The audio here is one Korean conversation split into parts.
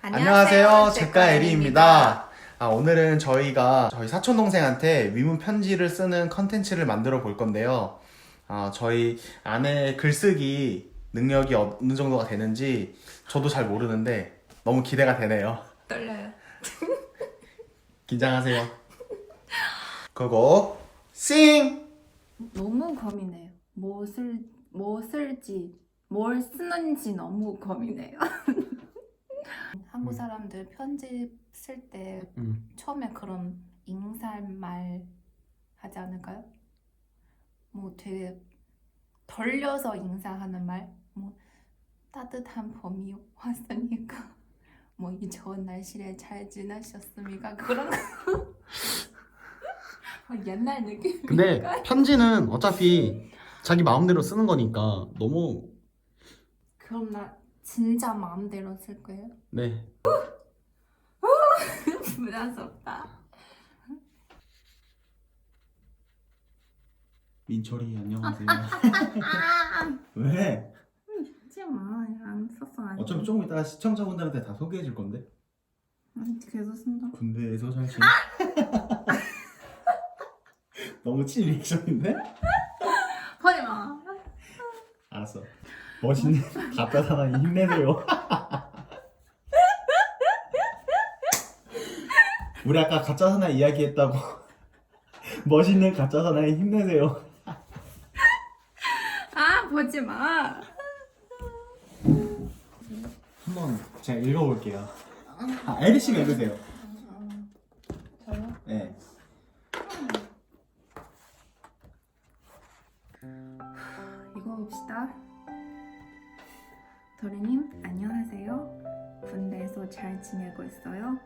안녕하세요. 제가 에리입니다. 아, 오늘은 저희가 저희 사촌 동생한테 위문 편지를 쓰는 컨텐츠를 만들어 볼 건데요. 아, 저희 아내 글쓰기 능력이 어느 정도가 되는지 저도 잘 모르는데 너무 기대가 되네요. 떨려요. 긴장하세요. 그거 싱! 너무 고민해요. 무엇을 뭐 쓸지 뭘 쓰는지 너무 고민해요. 한국 사람들 편지 쓸때 음. 처음에 그런 인사말 하지 않을까요? 뭐 되게 돌려서 인사하는 말, 뭐 따뜻한 봄이 왔으니까 뭐 이 좋은 날씨에 잘 지내셨습니까? 그런 거 어, 옛날 느낌. 근데 편지는 어차피 자기 마음대로 쓰는 거니까 너무 그럼 나 진짜 마음대로 쓸 거예요? 네 부담스럽다. 민철이 안녕하세요. 왜? 하지 마. 안 썼어. 안 어차피 조금 이따 시청자분들한테 다 소개해 줄 건데? 아니, 계속 쓴다. 군대에서 잘 지내? 너무 친 리액션인데? 하지 마. 알았어. 멋있는 가짜 사나이 힘내세요. 우리 아까 가짜 사나이 이야기했다고. 멋있는 가짜 사나이 힘내세요. 아, 보지 마. 한번 제가 읽어볼게요. 아, 에리 씨가 읽으세요. 저요? 네. 읽어봅시다. 도리님, 안녕하세요. 군대에서 잘 지내고 있어요?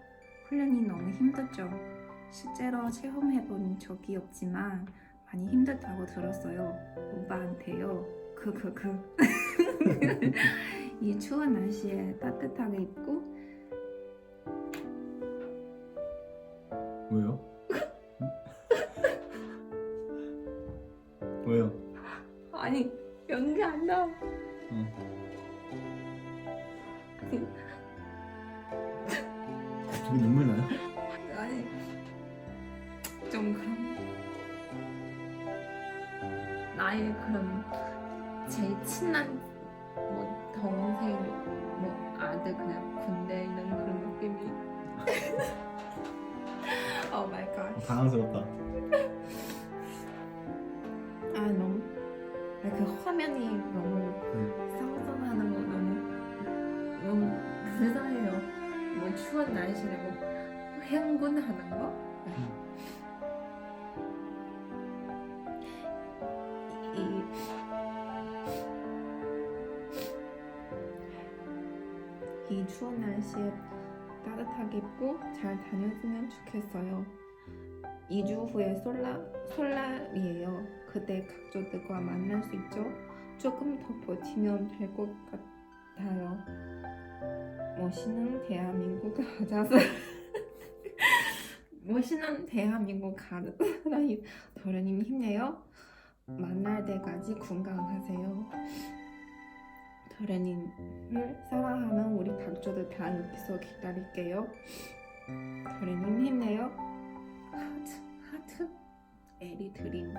훈련이 너무 힘들죠? 실제로 체험해본 적이 없지만 많이 힘들다고 들었어요. 오빠한테요. 그그그. 이 추운 날씨에 따뜻하게 입고 왜요? 왜요? 아니 연기 안 나. 갑자기 눈물 나요? 아니 좀 그런 나의 그런 제일 친한 뭐 동생 뭐 아들 그냥 군대에 있는 그런 느낌이 오 마이 갓. 당황스럽다. 아 너무 아, 그 화면이 너무 상상하는 거 너무 너무 불쌍해요. 뭐 추운 날씨에 뭐 행군하는 거. 이, 추운 날씨에 따뜻하게 입고 잘 다녔으면 좋겠어요. 2주 후에 솔라, 솔라이에요. 그때 각조들과 만날 수 있죠? 조금 더 버티면 될 것 같아요. 멋있는 대한민국 가자스 멋있는 대한민국 가자스 도련님 힘내요. 만날 때까지 건강하세요. 도련님을 사랑하는 우리 각조들 다 옆에서 기다릴게요. 도련님 힘내요. 하트 하트 에리 드림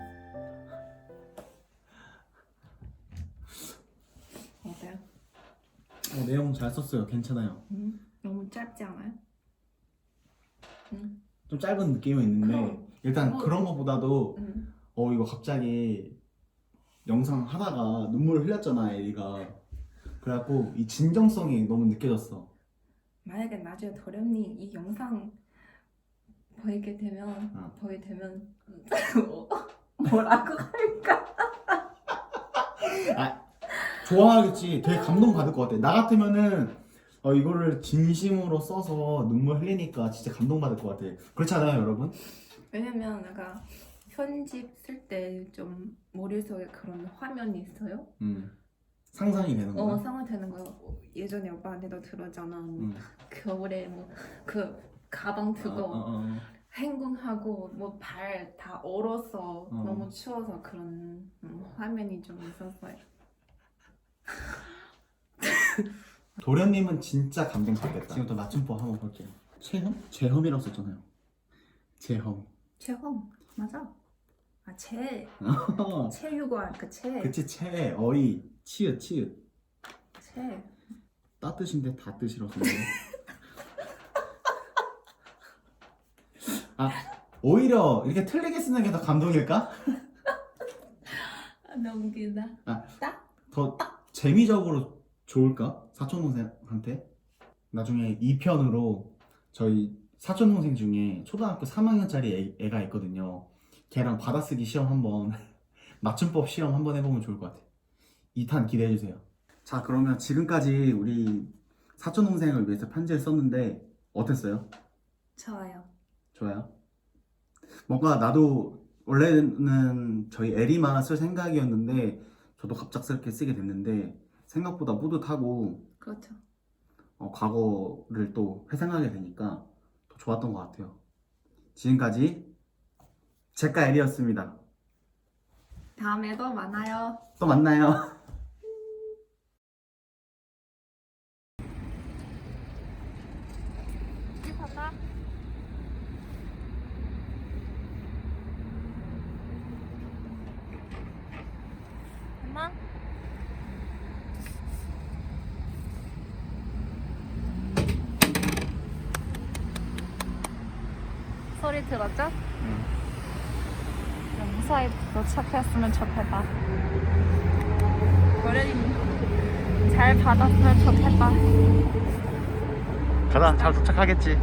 어때요? 어, 내용 잘 썼어요. 괜찮아요. 음, 너무 짧지 않아요? 음, 좀 짧은 느낌은 있는데 그럼. 일단 어. 그런 것보다도 음. 어 이거 갑자기 영상 하다가 눈물을 흘렸잖아 에리가 그래갖고 이 진정성이 너무 느껴졌어 만약에 나중에 도련님 이 영상 보이게 되면 어. 보게 되면 뭐라고 할까? 좋아하겠지 되게 감동 받을 것 같아 나 같으면은 어, 이거를 진심으로 써서 눈물 흘리니까 진짜 감동 받을 것 같아 그렇지 않아요 여러분? 왜냐면 내가 편집 쓸 때 좀 머릿속에 그런 화면이 있어요. 음. 상상이 되는 어 거야? 상황 되는 거야. 어, 예전에 오빠한테도 들었잖아. 뭐 응. 겨울에 뭐 그 가방 들고 어, 어, 어. 행군하고 뭐 발 다 얼어서 어. 너무 추워서 그런 음, 화면이 좀 있었어요. 도련님은 진짜 감동 받겠다. 지금 또 맞춤법 한번 볼게요. 체험? 체험이라고 썼잖아요. 체험. 체험 맞아. 아 체 어. 체육관 그체 그치 체 어이 치읓 치읓 체. 따 뜻인데 다 뜻이라서 그래. 아 오히려 이렇게 틀리게 쓰는 게 더 감동일까? 아, 너무 웃기다. 더 재미적으로 좋을까? 사촌 동생한테 나중에 2편으로 저희 사촌 동생 중에 초등학교 3학년짜리 애, 가 있거든요. 걔랑 받아쓰기 시험 한번 맞춤법 시험 한번 해보면 좋을 것 같아. 2탄 기대해 주세요. 자 그러면 지금까지 우리 사촌 동생을 위해서 편지를 썼는데 어땠어요? 좋아요. 좋아요. 뭔가 나도 원래는 저희 에리만 쓸 생각이었는데 저도 갑작스럽게 쓰게 됐는데 생각보다 뿌듯하고 그렇죠. 어, 과거를 또 회상하게 되니까 더 좋았던 것 같아요. 지금까지 제가 에리였습니다. 다음에도 만나요. 또 만나요. 봐봐. 엄마. 소리 들었죠? 좀 무사히 도착했으면 좋겠다. 잘 받았으면 좋겠다. 가다 잘 도착하겠지.